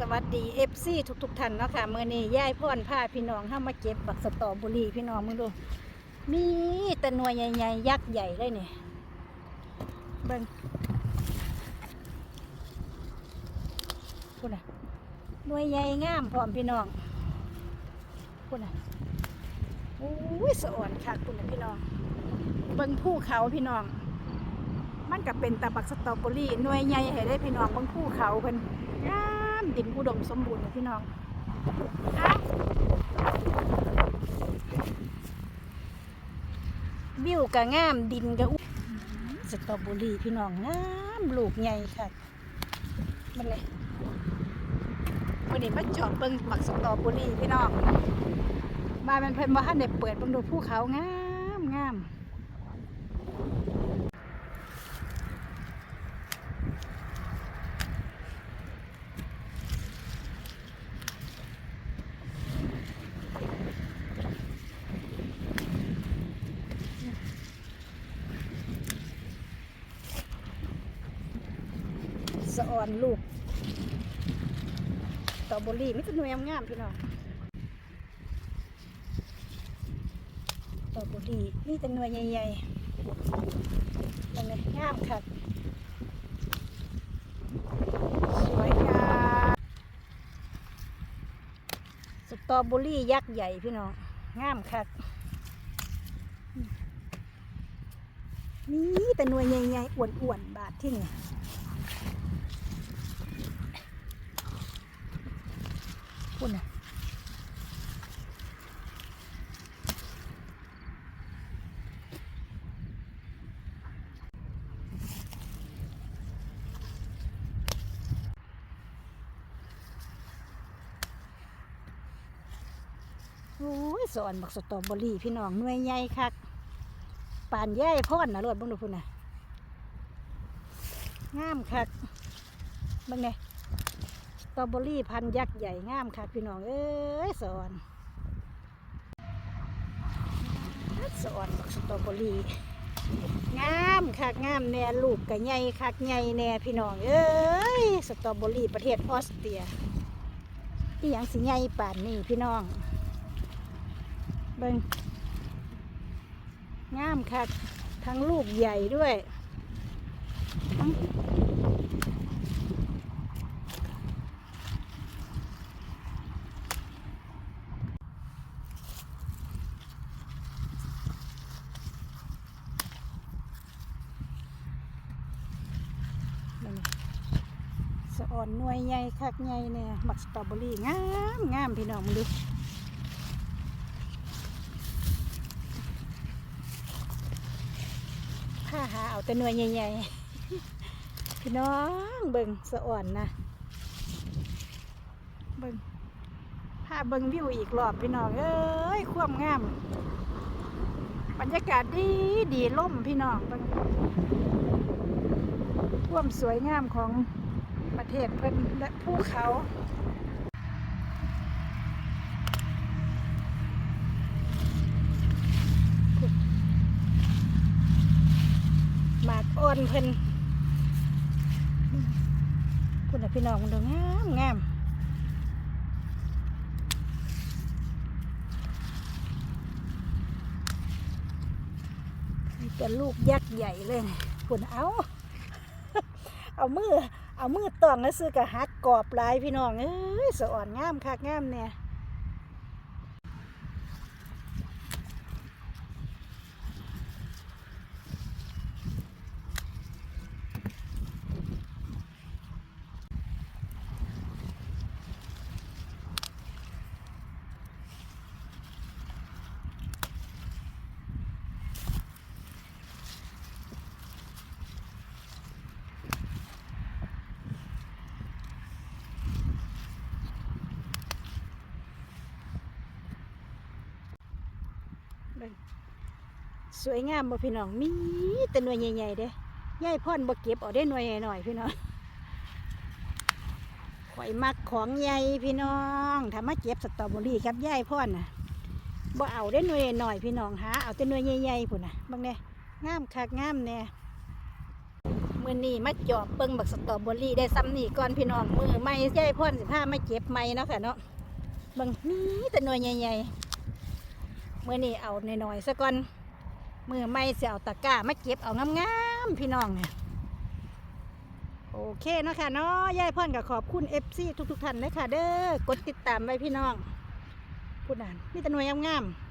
สวัสดีเอฟซีทุกทุกท่านเนาะค่ะเมื่อนี้ย่ายพ่อนพาพี่น้องเข้ามาเก็บบักสตอบุรีพี่น้องมึงดู มีแต่หน่วยใหญ่ๆยักษ์ใหญ่เลยเนี่ยเบิ่งพูดน่ะหน่วยใหญ่งามพร้อมพี่น้องพูดน่ะโอ้ยสะอ่อนค่ะคุณน่ะพี่น้อง เบิ่งภูเขาพี่น้อง มันก็เป็นตาบักสตรอบอรี่หน่วยใหญ่ให้ได้พี่น้องเบิ่งภูเขาเพิ่นงา มดินอุดมสมบูรณ์เลยพี่น้องวิวก็งามดินก็อุสตรอเบอรี่พี่น้องงามลูกใหญ่ค่ะมันเลยวันนี้มาจอดเบิ่งบักสตรอเบอรี่พี่น้องมามันเพิ่นบ่ทันได้เปิดเบิ่งดูภูเขางามงาม สะอ่อนลูกตอเบรี่มิตรหน่วยงามพี่น้องตอเบรี่นี่แต่หน่วยใหญ่ๆตรงนี้งามค่ะสวยงามสตอเบอรี่ยักษ์ใหญ่พี่น้องงามค่ะนี่แต่หน่วยใหญ่ๆอ้วนๆบาทที่นี่ พุ่นน่ะโอ้ยสอนบักสตอเบอรี่พี่น้องหน่วยใหญ่คักป่านใหญ่พ่อนนะรถบังดูพุ่นน่ะงามคักบังไงส ตรอเบอรี่พันยักษ์ใหญ่งามค่ะพี่น้องเอ้ยสอนสอนสตรอเบอรี่งามคักงามแน่ลูกกะใหญ่คักใหญ่แน่พี่น้องเอ้ยสตรอเบอรี่ประเทศออสเตรียที่ยังสิใหญ่ป่านนี้พี่น้องเบิ่งงามคักทั้งลูกใหญ่ด้วยทั้ง นั่นน่ะ สะอ่อนหน่วยใหญ่คักใหญ่เนี่ยบักสตรอเบอรี่งามงามพี่น้องมาดูข้าหาเอาแต่หน่วยใหญ่ๆพี่น้องเบิ่งสะอ่อนนะเบิ่งพาเบิ่งวิวอีกรอบพี่น้องเอ้ยความงามบรรยากาศดีดีล่มพี่น้องเบิ่งความสวยงามของ ประเทศเพิ่นและภูเขาหมากอ่อนเพิ่นคุณพี่น้องมันดูงามงามมีแต่ลูกยักษ์ใหญ่เลยคุณเอา เอามือ เอามือตองแล้วซื้อกะหักกรอบหลายพี่น้องเอ้ยสะอ่อนงามคักงามเนี่ย สวยงามบ่พี่น้องมีแต่หน่วยใหญ่ๆเด้ยายพ่อนบ่เก็บเอาได้หน่วยหน่อยพี่น้องข่อยมักของใหญ่พี่น้องถ้ามาเก็บสตรอเบอรี่ครับยายพ่อนน่ะบ่เอาได้หน่วยหน่อยพี่น้องหาเอาแต่หน่วยใหญ่ๆพุ่นน่ะบางแน่งามคักงามแน่มือนี้มาจอบเบิ่งบักสตรอเบอรี่ได้ซ้ำนี่ก่อนพี่น้องมือไม่ใช่พ่อนสิผ้าไมาเก็บไม่เนาะค่ะเนาะบิ่งนี่แต่หน่วยใหญ่ๆมือนี้เอาหน่อยๆซะก่อน มือไม่เสียเอาตะกร้ามาเก็บเอางามๆพี่น้องเนี่ยโอเคเนาะค่ะเนาะยายพ่อนก็ขอบคุณ FC ทุกๆท่านเลยค่ะเด้อกดติดตามไว้พี่น้องพูดนานนี่แต่หน่วยงามๆ